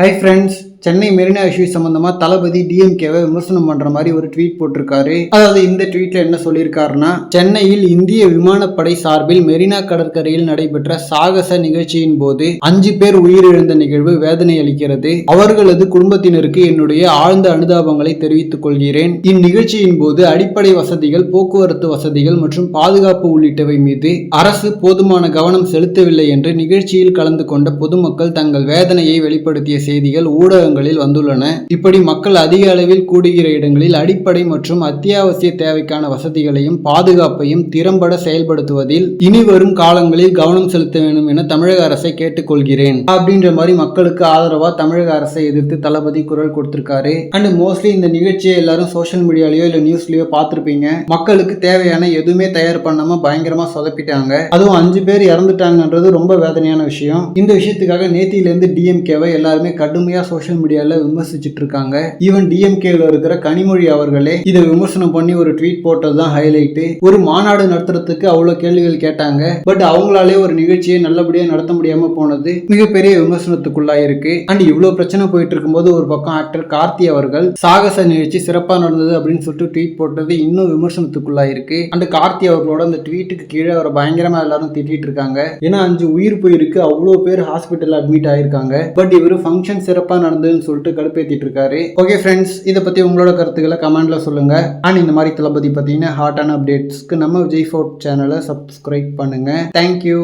Hi friends Chennai Marina issue சம்பந்தமா தளபதி டிஎம்கேவை விமர்சனம் பண்ற மாதிரி ஒரு ட்வீட் போட்டிருக்காரு. அதாவது இந்த ட்வீட்ல என்ன சொல்லியிருக்காருன்னா சென்னையில் இந்திய விமானப்படை சார்பில் மெரினா கடற்கரையில் நடைபெற்ற சாகச நிகழ்ச்சியின் போது அஞ்சு பேர் உயிரிழந்த நிகழ்வு வேதனை அளிக்கிறது. அவர்களது குடும்பத்தினருக்கு என்னுடைய ஆழ்ந்த அனுதாபங்களை தெரிவித்துக் கொள்கிறேன். இந்நிகழ்ச்சியின் போது அடிப்படை வசதிகள் போக்குவரத்து வசதிகள் மற்றும் பாதுகாப்பு உள்ளிட்டவை மீது அரசு போதுமான கவனம் செலுத்தவில்லை என்று நிகழ்ச்சியில் கலந்து கொண்ட பொதுமக்கள் தங்கள் வேதனையை வெளிப்படுத்திய செய்திகள் ஊடகங்களில் வந்துள்ளன. இப்படி மக்கள் அதிக அளவில் கூடுகிற இடங்களில் அடிப்படை மற்றும் அத்தியாவசிய தேவைக்கான வசதிகளையும் பாதுகாப்பையும் திறம்பட செயல்படுத்துவதில் இனி வரும் காலங்களில் கவனம் செலுத்த வேண்டும் என தமிழக அரசை கேட்டுக்கொள்கிறேன். அப்படின்ற மாதிரி மக்களுக்கு ஆதரவா தமிழக அரசை எதிர்த்து தளபதி குரல் கொடுத்திருக்காரு. அண்ட் மோஸ்ட்லி இந்த நிகழ்ச்சியை எல்லாரும் சோஷியல் மீடியாலயோ இல்ல நியூஸ்லயோ பார்த்திருப்பீங்க. மக்களுக்கு தேவையான எதுவுமே தயார் பண்ணாம பயங்கரமா சொதப்பிட்டாங்க. அதுவும் அஞ்சு பேர் இறந்துட்டாங்கன்றது ரொம்ப வேதனையான விஷயம். இந்த விஷயத்துக்காக நேத்தியிலிருந்து டிஎம்கேவை எல்லாருமே கடுமையா சோஷியல் மீடியால விமர்சிச்சுட்டு இருக்காங்க ஈவன் டிஎம்கேல இருக்கிற கனிமொழி அவர்களே இதை விமர்சனம் பண்ணி ஒரு ட்வீட் போட்டது தான் ஹைலைட் ஒரு மாநாடு நடத்துறதுக்கு அவ்வளவு கேள்விகள் கேட்டாங்க. பட் அவங்களாலே ஒரு நிகழ்ச்சியை நல்லபடியா நடத்த முடியாம போனது மிகப்பெரிய விமர்சனத்துக்குள்ளாயிருக்கு அண்ட் இவ்வளவு பிரச்சனை போயிட்டு இருக்கும்போது ஒரு பக்கம் ஆக்டர் கார்த்தி அவர்கள் சாகச நிகழ்ச்சி சிறப்பா நடந்தது அப்படின்னு சொல்லிட்டு ட்வீட் போட்டது இன்னும் விமர்சனத்துக்குள்ளாயிருக்கு அண்ட் கார்த்தி அவர்களோட அந்த ட்வீட்டுக்கு கீழே அவரை பயங்கரமா எல்லாரும் திட்டிட்டு இருக்காங்க. ஏன்னா அஞ்சு உயிர் போயிருக்கு அவ்வளோ பேர் ஹாஸ்பிட்டல் அட்மிட் ஆயிருக்காங்க. பட் இவர் ஃபங்க்ஷன் சிறப்பா கூடாதுன்னு சொல்லிட்டு கடுப்பேற்றிட்டு இருக்காரு. ஓகே ஃப்ரெண்ட்ஸ் இதை பற்றி உங்களோட கருத்துக்களை கமெண்ட்டில் சொல்லுங்க. அண்ட் இந்த மாதிரி தளபதி பார்த்தீங்கன்னா ஹாட்டான அப்டேட்ஸ்க்கு நம்ம விஜய் ஃபோர்ட் சேனலை சப்ஸ்கிரைப் பண்ணுங்கள் தேங்க்யூ